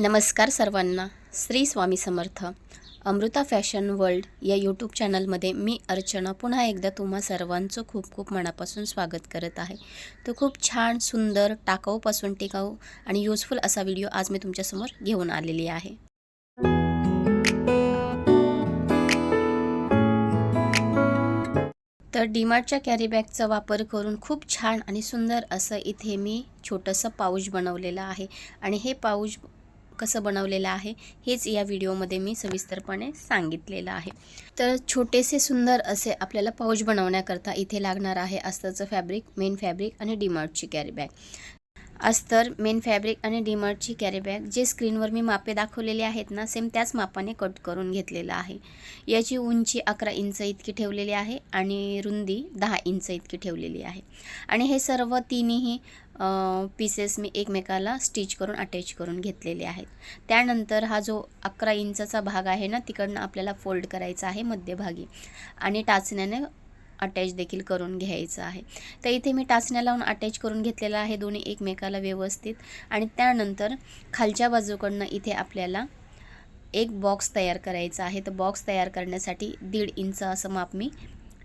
नमस्कार सर्वांना. Shri Swami Samarth. Amruta fashion world या यूट्यूब चॅनलमध्ये मी अर्चना पुन्हा एकदा तुम्हा सर्वांचं खूप खूप मनापासून स्वागत करत आहे. तो खूप छान सुंदर टाकाऊपासून टिकाऊ आणि युजफुल असा व्हिडिओ आज मी तुमच्यासमोर घेऊन आलेली आहे. तर डीमार्टच्या कॅरीबॅगचा वापर करून खूप छान आणि सुंदर असं इथे मी छोटंसं पाऊच बनवलेलं आहे. आणि हे पाऊच कसं बनवलेलं आहे हेच या व्हिडिओमध्ये मी सविस्तरपणे सांगितलेलं आहे. तर छोटेसे सुंदर असे आपल्याला पाऊच बनवण्याकरता इथे लागणार आहे अस्तरचं फॅब्रिक मेन फॅब्रिक आणि डिमार्टची कॅरी बॅग. अस्तर मेन फॅब्रिक आणि डिमर्टची कॅरी बॅग जे स्क्रीनवर मी मापे दाखवलेले आहेत ना सेम त्याच मापाने कट करून घेतलेलं आहे. याची उंची अकरा इंच इतकी ठेवलेली आहे आणि रुंदी दहा इंच इतकी ठेवलेली आहे. आणि हे सर्व तिन्ही पीसेस मी एकमेकाला स्टिच करून अटॅच करून घेतलेले आहेत. त्यानंतर हा जो अकरा इंचाचा भाग आहे ना तिकडनं आपल्याला फोल्ड करायचा आहे मध्यभागी. आणि टाचण्याने अटॅच देखील करून घ्यायचं आहे. तर इथे मी टाचण्या लावून अटॅच करून घेतलेला आहे दोन्ही एकमेकाला व्यवस्थित. आणि त्यानंतर खालच्या बाजूकडनं इथे आपल्याला एक बॉक्स तयार करायचा आहे. तर बॉक्स तयार करण्यासाठी दीड इंच असं माप मी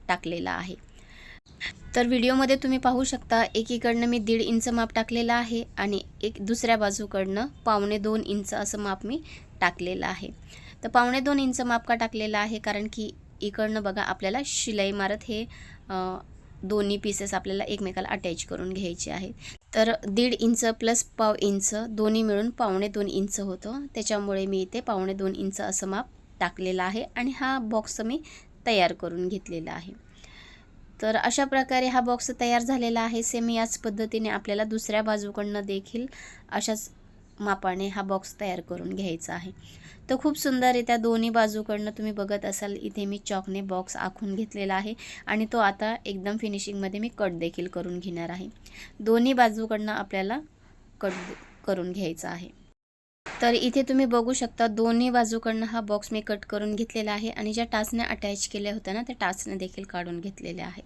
टाकलेलं आहे. तर व्हिडिओमध्ये तुम्ही पाहू शकता एकीकडनं मी दीड इंच माप टाकलेलं आहे आणि एक दुसऱ्या बाजूकडनं पावणे दोन इंच असं माप मी टाकलेलं आहे. तर पावणे दोन इंच माप का टाकलेलं आहे? कारण की इकडनं बघा आपल्याला शिलाई मारत हे दोन्ही पीसेस आपल्याला एकमेकाला अटॅच करून घ्यायचे आहे तर दीड इंच प्लस पाव इंच दोन्ही मिळून पावणे दोन इंच होतं. त्याच्यामुळे मी इथे पावणे दोन इंच असं माप टाकलेलं आहे आणि हा बॉक्स मी तयार करून घेतलेला आहे. तर अशा प्रकारे हा बॉक्स तयार झालेला आहे. सेम याच पद्धतीने आपल्याला दुसऱ्या बाजूकडनं देखील अशाच मापाने हा बॉक्स तयार करून घ्यायचा आहे. तर खूप सुंदररित्या दोन्ही बाजूकडनं तुम्ही बघत असाल इथे मी चॉकने बॉक्स आखून घेतलेला आहे आणि तो आता एकदम फिनिशिंगमध्ये मी कट देखील करून घेणार आहे. दोन्ही बाजूकडनं आपल्याला कट करून घ्यायचा आहे. तर इथे तुम्ही बघू शकता दोन्ही बाजूकडनं हा बॉक्स मी कट करून घेतलेला आहे आणि ज्या टाचने अटॅच केल्या होत्या ना त्या टाचने देखील काढून घेतलेल्या आहेत.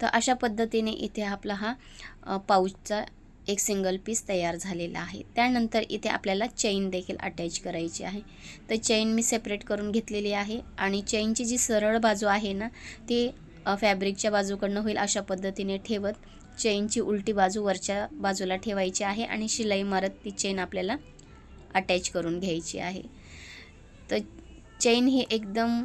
तर अशा पद्धतीने इथे आपला हा पाऊचचा एक सिंगल पीस तयार झालेला आहे. त्यानंतर इथे आपल्याला चेन देखील अटॅच करायची आहे. तर चेन मी सेपरेट करून घेतलेली आहे आणि चेनची जी सरळ बाजू आहे ना ती फॅब्रिकच्या बाजूकडनं होईल अशा पद्धतीने ठेवत चेनची उलटी बाजू वरच्या बाजूला ठेवायची आहे आणि शिलाई मारत ती चेन आपल्याला अटॅच करून घ्यायची आहे. तर चेन ही एकदम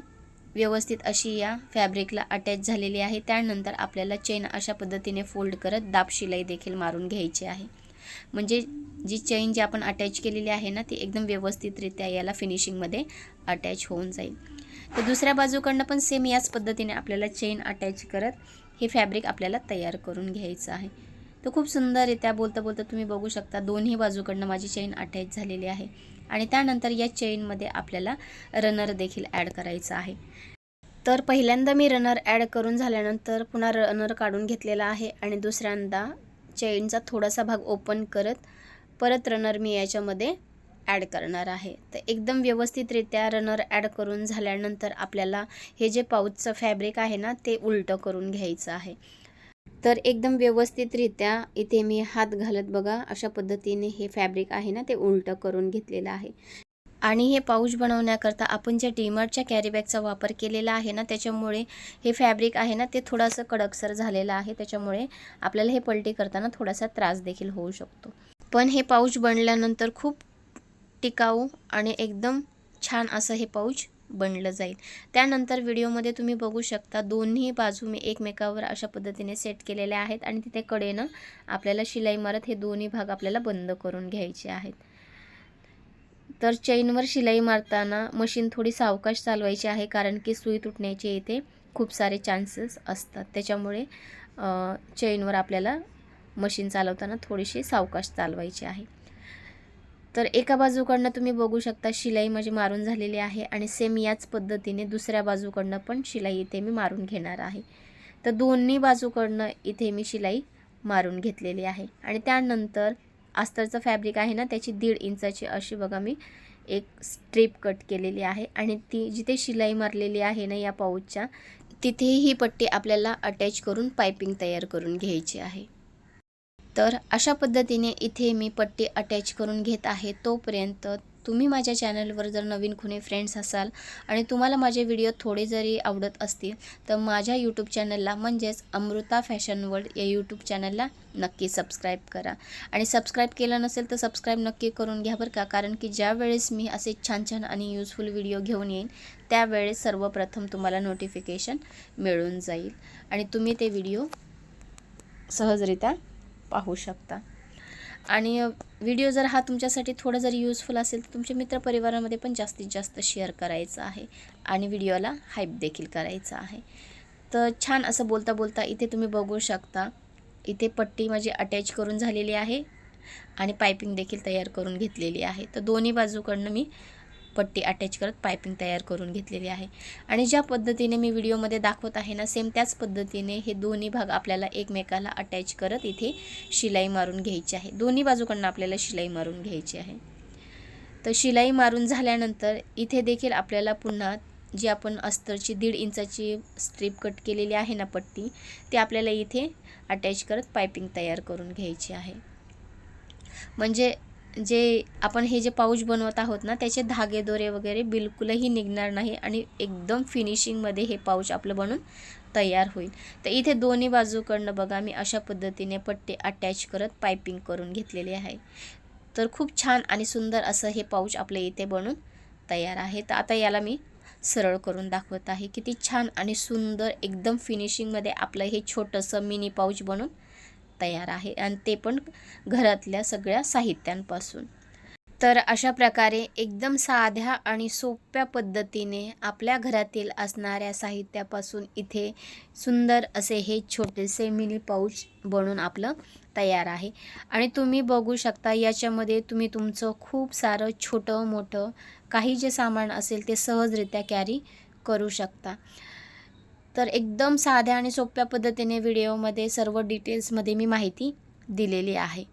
व्यवस्थित अशी या फॅब्रिकला अटॅच झालेली आहे. त्यानंतर आपल्याला चेन अशा पद्धतीने फोल्ड करत दाब शिलाई देखील मारून घ्यायची आहे. म्हणजे जी चेन जी आपण अटॅच केलेली आहे ना ती एकदम व्यवस्थितरित्या याला फिनिशिंगमध्ये अटॅच होऊन जाईल. तर दुसऱ्या बाजूकडनं पण सेम याच पद्धतीने आपल्याला चेन अटॅच करत हे फॅब्रिक आपल्याला तयार करून घ्यायचं आहे. तर खूप सुंदररित्या बोलता बोलता तुम्ही बघू शकता दोन्ही बाजूकडनं माझी चेन अटॅच झालेली आहे. आणि त्यानंतर या चेनमध्ये आपल्याला रनर देखील ॲड करायचा आहे. तर पहिल्यांदा मी रनर ॲड करून झाल्यानंतर पुन्हा रनर काढून घेतलेला आहे आणि दुसऱ्यांदा चेनचा थोडासा भाग ओपन करत परत रनर मी याच्यामध्ये ॲड करणार आहे. तर एकदम व्यवस्थितरित्या रनर ॲड करून झाल्यानंतर आपल्याला हे जे पाऊचचं फॅब्रिक आहे ना ते उलटं करून घ्यायचं आहे. तर एकदम व्यवस्थितरित्या इथे मी हात घालत बघा अशा पद्धतीने हे फॅब्रिक आहे ना ते उलटं करून घेतलेलं आहे. आणि हे पाऊच बनवण्याकरता आपण ज्या डीमार्टच्या कॅरीबॅगचा वापर केलेला आहे ना त्याच्यामुळे हे फॅब्रिक आहे ना ते थोडंसं कडकसर झालेलं आहे. त्याच्यामुळे आपल्याला हे पलटी करताना थोडासा त्रास देखील होऊ शकतो. पण हे पाऊच बनल्यानंतर खूप टिकाऊ आणि एकदम छान असं हे पाऊच बनलं जाईल. त्यानंतर व्हिडिओमध्ये तुम्ही बघू शकता दोन्ही बाजू मी एकमेकावर अशा पद्धतीने सेट केलेल्या आहेत आणि तिथे कडेनं आपल्याला शिलाई मारत हे दोन्ही भाग आपल्याला बंद करून घ्यायचे आहेत. तर चैनवर शिलाई मारताना मशीन थोडी सावकाश चालवायची आहे कारण की सुई तुटण्याचे इथे खूप सारे चान्सेस असतात. त्याच्यामुळे चैनवर आपल्याला मशीन चालवताना थोडीशी सावकाश चालवायची आहे. तर एका बाजूकडनं तुम्ही बघू शकता शिलाई माझी मारून झालेली आहे आणि सेम याच पद्धतीने दुसऱ्या बाजूकडनं पण शिलाई इथे मी मारून घेणार आहे. तर दोन्ही बाजूकडनं इथे मी शिलाई मारून घेतलेली आहे. आणि त्यानंतर अस्तरचं फॅब्रिक आहे ना त्याची दीड इंचाची अशी बघा मी एक स्ट्रीप कट केलेली आहे. आणि ती जिथे शिलाई मारलेली आहे ना या पाऊचच्या तिथेही ही पट्टी आपल्याला अटॅच करून पायपिंग तयार करून घ्यायची आहे. तर अशा पद्धतीने इथे मी पट्टी अटॅच करून घेत आहे. तोपर्यंत तुम्ही माझ्या चॅनलवर जर नवीन कुणी फ्रेंड्स असाल आणि तुम्हाला माझे व्हिडिओ थोडे जरी आवडत असतील तर माझ्या यूट्यूब चॅनलला म्हणजेच अमृता फॅशन वर्ल्ड या यूट्यूब चॅनलला नक्की सबस्क्राईब करा. आणि सबस्क्राईब केलं नसेल तर सबस्क्राईब नक्की करून घ्या बरं का कारण की ज्यावेळेस मी असे छान छान आणि यूजफुल व्हिडिओ घेऊन येईन त्यावेळेस सर्वप्रथम तुम्हाला नोटिफिकेशन मिळून जाईल. आणि तुम्ही ते व्हिडिओ सहजरित्या पाहू शकता. आणि व्हिडिओ जर हा तुमच्यासाठी थोडा जरी यूजफुल असेल तर तुमच्या मित्रपरिवारामध्ये पण जास्तीत जास्त शेअर करायचं आहे आणि व्हिडिओला हाईप देखील करायचा आहे. तर छान असं बोलता बोलता इथे तुम्ही बघू शकता. इथे पट्टी माझी अटॅच करून झालेली आहे आणि पायपिंग देखील तयार करून घेतलेली आहे. तर दोन्ही बाजूकडनं मी पट्टी अटॅच करत पायपिंग तयार करून घेतलेली आहे. आणि ज्या पद्धतीने मी व्हिडिओमध्ये दाखवत आहे ना सेम त्याच पद्धतीने हे दोन्ही भाग आपल्याला एकमेकाला अटॅच करत इथे शिलाई मारून घ्यायची आहे. दोन्ही बाजूकडनं आपल्याला शिलाई मारून घ्यायची आहे. तर शिलाई मारून झाल्यानंतर इथे देखील आपल्याला पुन्हा जी आपण अस्तरची दीड इंचाची स्ट्रीप कट केलेली आहे ना पट्टी ती आपल्याला इथे अटॅच करत पायपिंग तयार करून घ्यायची आहे. म्हणजे जे आपण हे जे पाऊच बनवत आहोत ना त्याचे धागे दोरे वगैरे बिलकुलही निघणार नाही आणि एकदम फिनिशिंगमध्ये हे पाऊच आपलं बनून तयार होईल. तर इथे दोन्ही बाजूकडनं बघा मी अशा पद्धतीने पट्टे अटॅच करत पायपिंग करून घेतलेले आहे. तर खूप छान आणि सुंदर असं हे पाऊच आपल्या इथे बनून तयार आहे. तर आता याला मी सरळ करून दाखवत आहे. किती छान आणि सुंदर एकदम फिनिशिंगमध्ये आपलं हे छोटंसं मिनी पाऊच बनून तयार आहे आणि ते पण घरातल्या सगळ्या साहित्यांपासून. तर अशा प्रकारे एकदम साध्या आणि सोप्या पद्धतीने आपल्या घरातील असणाऱ्या साहित्यापासून इथे सुंदर असे हे छोटेसे मिनी पाऊच बनून आपलं तयार आहे. आणि तुम्ही बघू शकता याच्यामध्ये तुम्ही तुमचं खूप सारं छोटं मोठं काही जे सामान असेल ते सहजरित्या कॅरी करू शकता. तर एकदम साध्या आणि सोप्या पद्धतीने व्हिडिओमध्ये सर्व डिटेल्समध्ये मी माहिती दिलेली आहे.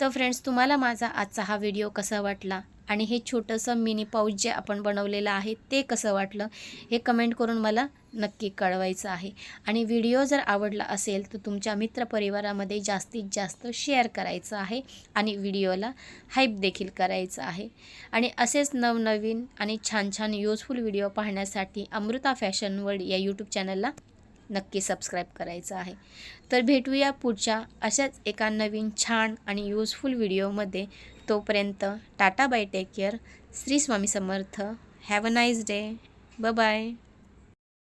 तर फ्रेंड्स तुम्हाला माझा आजचा हा व्हिडिओ कसा वाटला? आणि हे छोटंसं मिनी पाऊच जे आपण बनवलेलं आहे ते कसं वाटलं हे कमेंट करून मला नक्की कळवायचं आहे. आणि व्हिडिओ जर आवडला असेल तर तुमच्या मित्रपरिवारामध्ये जास्तीत जास्त शेअर करायचं आहे आणि व्हिडिओला हाईप देखील करायचं आहे. आणि असेच नवनवीन आणि छान छान यूजफुल व्हिडिओ पाहण्यासाठी अमृता फॅशन वर्ल्ड या यूट्यूब चॅनलला नक्की सबस्क्राईब करायचं आहे. तर भेटूया पुढच्या अशाच एका नवीन छान आणि यूजफुल व्हिडिओमध्ये तोपर्यंत tata bye take care Shri Swami Samarth. Have a nice day b bye